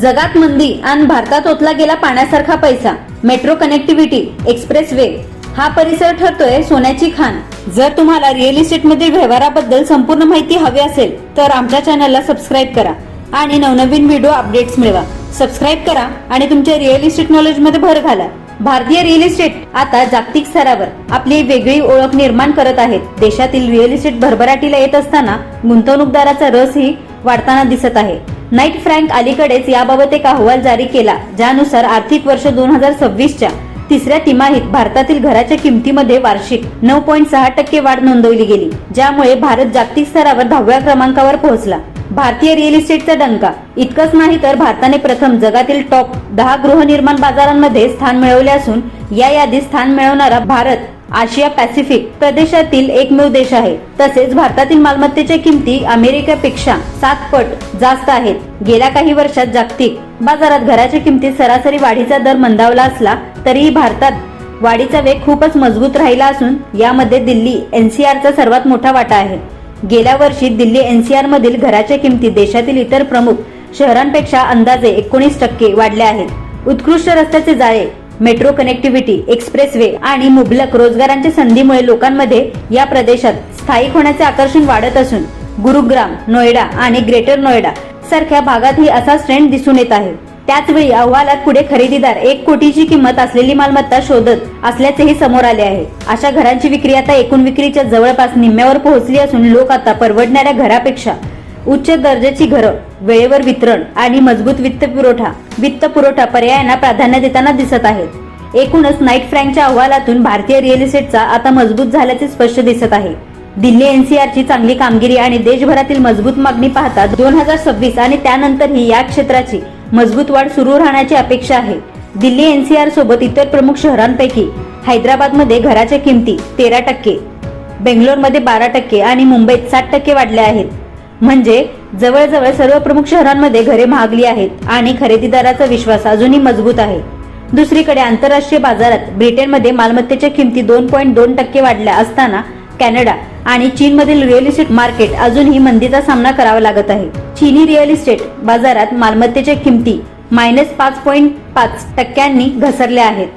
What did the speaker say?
जगात मंदी आणि भारतात ओतला गेला पाण्यासारखा पैसा. मेट्रो कनेक्टिव्हिटी एक्सप्रेस वे हा परिसर ठरतोय सोन्याची खाण. जर तुम्हाला रिअल इस्टेट मधील व्यवहाराबद्दल संपूर्ण माहिती हवी असेल तर आमच्या चॅनलला सबस्क्राईब करा आणि नवनवीन व्हिडिओ अपडेट्स मिळवा. सबस्क्राईब करा आणि तुमच्या रिअल इस्टेट नॉलेजमध्ये भर घाला. भारतीय रिअल इस्टेट आता जागतिक स्तरावर आपली वेगळी ओळख निर्माण करत आहेत देशातील रिअल इस्टेट भरभराटीला येत असताना गुंतवणूकदाराचा रसही वाढताना दिसत आहे. नाईट फ्रँक अलीकडेच याबाबत एक अहवाल जारी केला ज्यानुसार आर्थिक वर्ष दोन हजार सव्वीसच्या तिसऱ्या तिमाहीत भारतातील घराच्या किमतीमध्ये वार्षिक नऊ पॉईंट सहा टक्के वाढ नोंदवली गेली ज्यामुळे भारत जागतिक स्तरावर दहाव्या क्रमांकावर पोहोचला. भारतीय रिअल इस्टेटचा डंका इतकंच नाही तर भारताने प्रथम जगातील टॉप दहा गृहनिर्माण बाजारांमध्ये स्थान मिळवले असून या यादीत स्थान मिळवणारा भारत आशिया पॅसिफिक प्रदेशातील एकमेव देश आहे. तसेच भारतातील मालमत्तेच्या किमती अमेरिकेपेक्षा सात पट जास्त आहेत. गेल्या काही वर्षात जागतिक बाजारात घराच्या किमतीत सरासरी वाढीचा दर मंदावला असला तरीही भारतात वाढीचा वेग खूपच मजबूत राहिला असून यामध्ये दिल्ली एनसीआरचा सर्वात मोठा वाटा आहे. गेल्या वर्षी दिल्ली एनसीआर मधील घराच्या किमती देशातील इतर प्रमुख शहरांपेक्षा अंदाजे एकोणीस टक्के वाढल्या आहेत. उत्कृष्ट रस्त्याचे जाळे मेट्रो कनेक्टिव्हिटी एक्सप्रेस वे आणि मुबलक रोजगारांच्या संधीमुळे लोकांमध्ये या प्रदेशात स्थायिक होण्याचे आकर्षण वाढत असून गुरुग्राम नोएडा आणि ग्रेटर नोएडा सारख्या भागातही असाच ट्रेंड दिसून येत आहे. त्याचवेळी अहवालात पुढे खरेदीदार एक कोटीची किंमत असलेली मालमत्ता शोधत असल्याचेही समोर आले आहे. अशा घरांची विक्री आता एकूण विक्रीच्या जवळपास निम्म्यावर पोहोचली असून लोक आता परवडणाऱ्या घरापेक्षा उच्च दर्जाची घरं वेळेवर वितरण आणि मजबूत वित्त पुरवठा वित्त पुरवठा पर्यायांना प्राधान्य देताना दिसत आहेत. एकूणच नाईट फ्रँकच्या अहवालातून भारतीय रिअल इस्टेटचा आता मजबूत झाल्याचे स्पष्ट दिसत आहे. दिल्ली एनसीआरची चांगली कामगिरी आणि देशभरातील मजबूत मागणी पाहता दोन हजार सव्वीस आणि त्यानंतरही या क्षेत्राची मजबूत वाढ सुरू राहण्याची अपेक्षा आहे. दिल्ली एनसीआर सोबत इतर प्रमुख शहरांपैकी हैदराबादमध्ये घराच्या किमती तेरा टक्के बेंगलोरमध्ये बारा टक्के आणि मुंबईत सात टक्के वाढल्या आहेत. म्हणजे जवळजवळ सर्व प्रमुख शहरांमध्ये घरे महागली आहेत आणि खरेदीदाराचा विश्वास अजूनही मजबूत आहे. दुसरीकडे आंतरराष्ट्रीय बाजारात ब्रिटनमध्ये मालमत्तेच्या किमती दोन पॉईंट दोन टक्के वाढल्या असताना कॅनडा आणि चीनमधील रिअल इस्टेट मार्केट अजूनही मंदीचा सामना करावा लागत आहे. चीनी रिअल इस्टेट बाजारात मालमत्तेच्या किमती मायनस पाच पॉईंट पाच टक्क्यांनी घसरल्या आहेत.